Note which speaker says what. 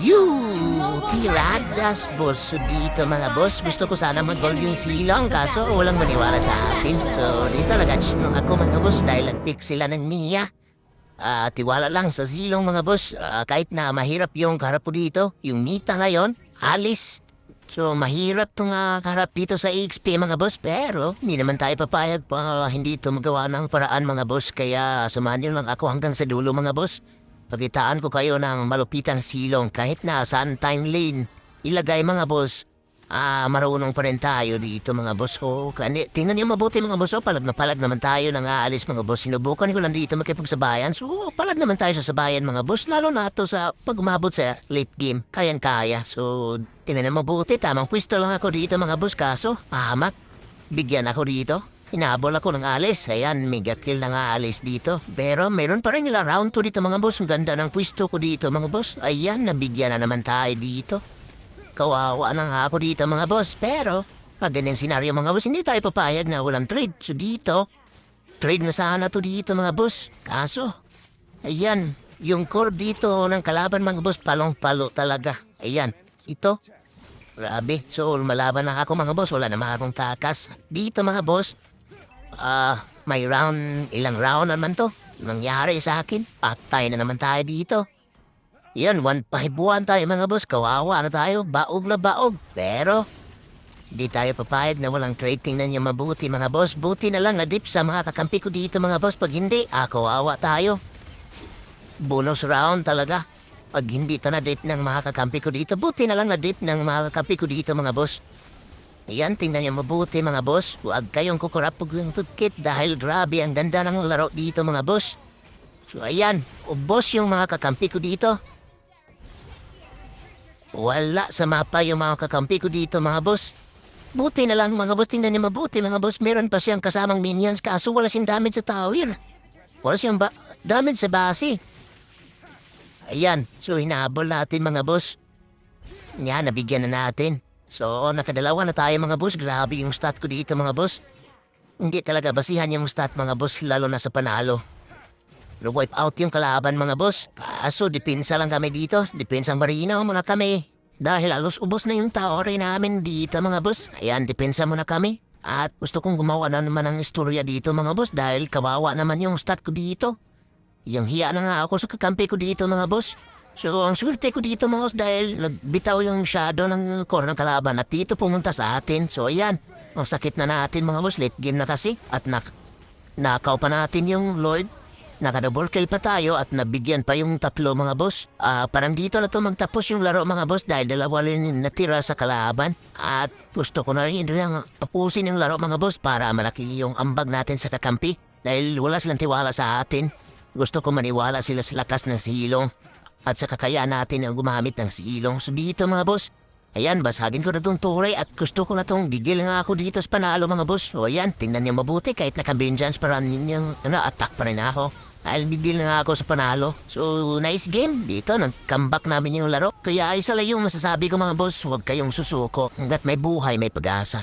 Speaker 1: You, tiradas, boss. So dito mga boss, gusto ko sana mag-gold yung silang kaso walang maniwala sa atin. So dito nag-adjust nung ako mga boss dahil nag-pick sila ng Mia. Ah, tiwala lang sa silong mga boss. Ah, kahit na mahirap yung karap ko dito, yung Mita ngayon, alis. So mahirap tong uh, karap dito sa XP mga boss pero hindi naman tayo papayag pa hindi ito magawa ng paraan mga boss kaya samahan niyo lang ako hanggang sa dulo mga boss. Pagitaan ko kayo ng malupitang silong kahit na saan time lane. Ilagay mga boss. Ah, marunong pa rin tayo dito mga boss. Oh, kani, tingnan niyo mabuti mga boss. Oh, palag na palag naman tayo nang aalis mga boss. Sinubukan ko lang dito makipagsabayan. So, oh, palag naman tayo sa sabayan mga boss. Lalo na to sa pag sa late game. Kayan-kaya. So, tingnan niyo mabuti. Tamang pwesto lang ako dito mga boss. Kaso, pahamak. Bigyan ako dito. Hinabol ako ng alis. Ayan, mega kill nga alis dito. Pero meron pa rin nila round 2 dito mga boss. Ang ganda ng pwesto ko dito mga boss. Ayan, nabigyan na naman tayo dito. Kawawa na nga ako dito mga boss. Pero, pag ganyan senaryo mga boss, hindi tayo papayag na walang trade. So dito, trade na sana to dito mga boss. Kaso, ayan, yung core dito ng kalaban mga boss, palong-palo talaga. Ayan, ito. Grabe, so malaban na ako mga boss, wala na marong takas. Dito mga boss, ah, may round, ilang round naman to. Nangyari sa akin, patay na naman tayo dito. Yan, one pahibuan tayo mga boss. Kawawa na tayo. Baog na baog. Pero, di tayo papayag na walang trade. Tingnan niya mabuti mga boss. Buti na lang na dip sa mga kakampi ko dito mga boss. Pag hindi, ah, kawawa tayo. Bonus round talaga. Pag hindi ito na dip ng mga kakampi ko dito, buti na lang na dip ng mga kakampi ko dito mga boss. Ayan, tingnan niyo mabuti mga boss. Huwag kayong kukurap yung pagkit dahil grabe ang ganda ng laro dito mga boss. So ayan, ubos yung mga kakampi ko dito. Wala sa mapa yung mga kakampi ko dito mga boss. Buti na lang mga boss, tingnan niyo mabuti mga boss. Meron pa siyang kasamang minions kaso wala siyang damage sa tower. Wala siyang ba damage sa base. Ayan, so hinahabol natin mga boss. Yan, nabigyan na natin. So, nakadalawa na tayo mga boss. Grabe yung stat ko dito mga boss. Hindi talaga basihan yung stat mga boss, lalo na sa panalo. Na-wipe out yung kalaban mga boss. Kaso, depensa lang kami dito. Depensang marina muna kami. Dahil alos ubos na yung tower namin dito mga boss. Ayan, depensa muna kami. At gusto kong gumawa na naman ng istorya dito mga boss dahil kawawa naman yung stat ko dito. Yung hiya na nga ako sa kakampi ko dito mga boss. So, ang swerte ko dito mga dahil nagbitaw yung shadow ng core ng kalaban at dito pumunta sa atin. So, ayan. Ang sakit na natin mga boss. Late game na kasi. At nak nakaw pa natin yung Lord. Nakadouble kill pa tayo at nabigyan pa yung tatlo mga boss. Ah, parang dito na to magtapos yung laro mga boss dahil dalawa rin natira sa kalaban. At gusto ko na rin lang tapusin yung laro mga boss para malaki yung ambag natin sa kakampi. Dahil wala silang tiwala sa atin. Gusto ko maniwala sila sa lakas ng silong. At sa kakayaan natin ang gumamit ng silong. So dito mga boss, Ayan, basagin ko na tong turay at gusto ko na tong gigil nga ako dito sa panalo mga boss. O ayan, tingnan niyo mabuti kahit naka-vengeance para ninyong ano, attack pa rin ako. Dahil gigil na ako sa panalo. So, nice game. Dito, nag-comeback namin yung laro. Kaya isa lang yung masasabi ko mga boss, huwag kayong susuko. Hanggat may buhay, may pag-asa.